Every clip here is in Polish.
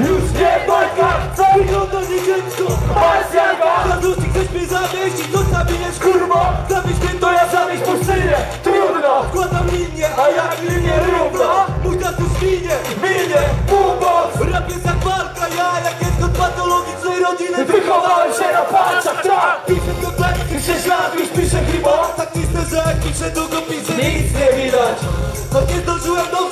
Już nie bajka! Co wygląda nieziemsko? Pasjaka! Zadusi ktoś mnie zawieść i to zabijesz kurwa! Zawieź mnie to ja zawieźć pustynię! Trudno! Wkładam linię, a jak linię równa Mój tatu świnie, minie, pomoc! Rodziny Wychowałem się na palcach, tak! Piszę do teksty, 6 lat już piszę chyba Tak cisnę, że jak piszę długopisy Nic nie widać No nie zdążyłem dobrze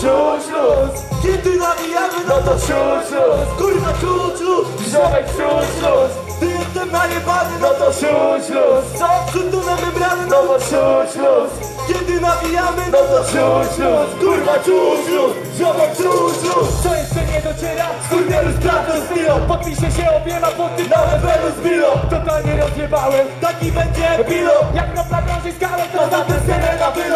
czuć luz Kiedy nawijamy, no to czuć luz Kurwa czuć luz Ziomek czuć luz Gdy jestem najebany, no to czuć luz Co? Wrzucone membrany, no to czuć luz Kiedy nawijamy, no to czuć luz Kurwa czuć luz Ziomek czuć luz Co jeszcze nie dociera? Skurwielu z Milo Podpiszę się obiema pod tym Na levelu z Milo Totalnie rozjebałem. Taki będzie Milo Jak kropla krąży skalę to To za tę scenę na wylot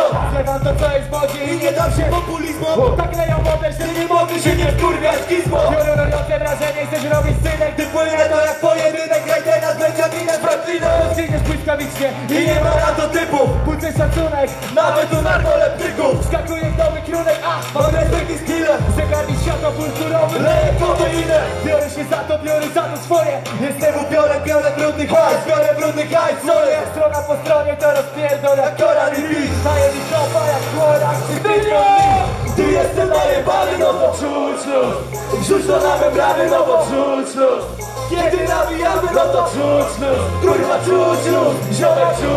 nie dam się populizmom Tak leją wodę, że Nie mogę się nie wkurwiać. Gizmo. Piorunujące wrażenie, chcesz robić synek. Gdy płynę to jak pojedynek Jak teraz Benjaminem Franklinem Rozstrzygniesz błyskawicznie I nie ma na to typu. Budzę szacunek Nawet u narkoleptyków Skakuje w nowy kierunek, a Mam respekt i skille Zegarnik światło kulturowy Leję kofeinę Biorę się za to, biorę za to swoje. Jestem upiorem, biorę brudny hajs Biorę brudny hajs, jest? Strona po stronie to rozpierdolę. Jak koran i pis Daję mi Gdy jestem najebany, no to czuć luz. Wrzuć to na membrany, no bo czuć luz. Kiedy nawijamy, no to czuć luz. Kurwa czuć luz, ziomek czuć